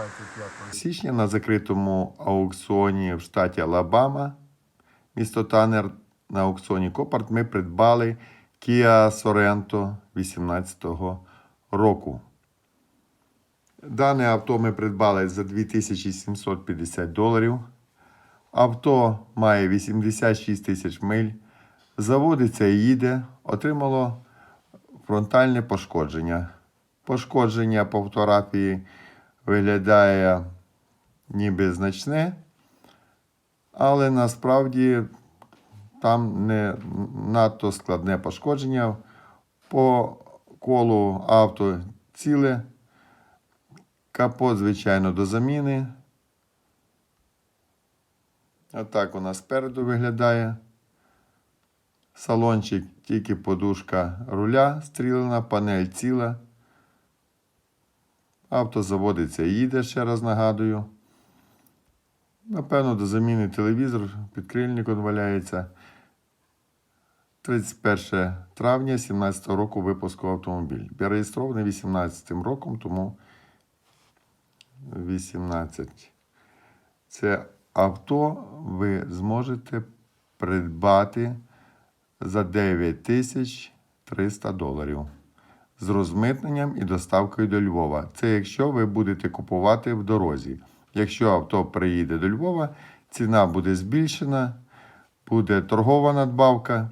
25 січня на закритому аукціоні в штаті Алабама, місто Танер, на аукціоні Копарт ми придбали Kia Sorento 2018 року. Дане авто ми придбали за 2750 доларів. Авто має 86 тисяч миль. Заводиться і їде. Отримало фронтальне пошкодження. Пошкодження по фотографії виглядає ніби значне, але насправді там не надто складне пошкодження. По колу авто ціле. Капот, звичайно, до заміни. Отак вона спереду виглядає. Салончик, тільки подушка руля стрілена, панель ціла. Авто заводиться і їде, ще раз нагадую. Напевно, до заміни телевізор, підкрильник валяється. 31 травня 2017 року випуску автомобіль. Реєстрований 18 роком, тому 18. Це авто ви зможете придбати за 9300 доларів з розмитненням і доставкою до Львова. Це якщо ви будете купувати в дорозі. Якщо авто приїде до Львова, ціна буде збільшена, буде торгова надбавка.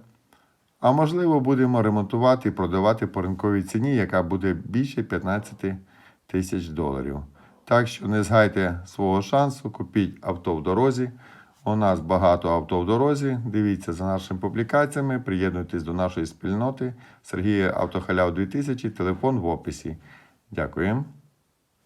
А можливо, будемо ремонтувати і продавати по ринковій ціні, яка буде більше 15 тисяч доларів. Так що не згайте свого шансу, купіть авто в дорозі. У нас багато авто в дорозі. Дивіться за нашими публікаціями, приєднуйтесь до нашої спільноти. Сергія Автохаляв 2000, телефон в описі. Дякуємо.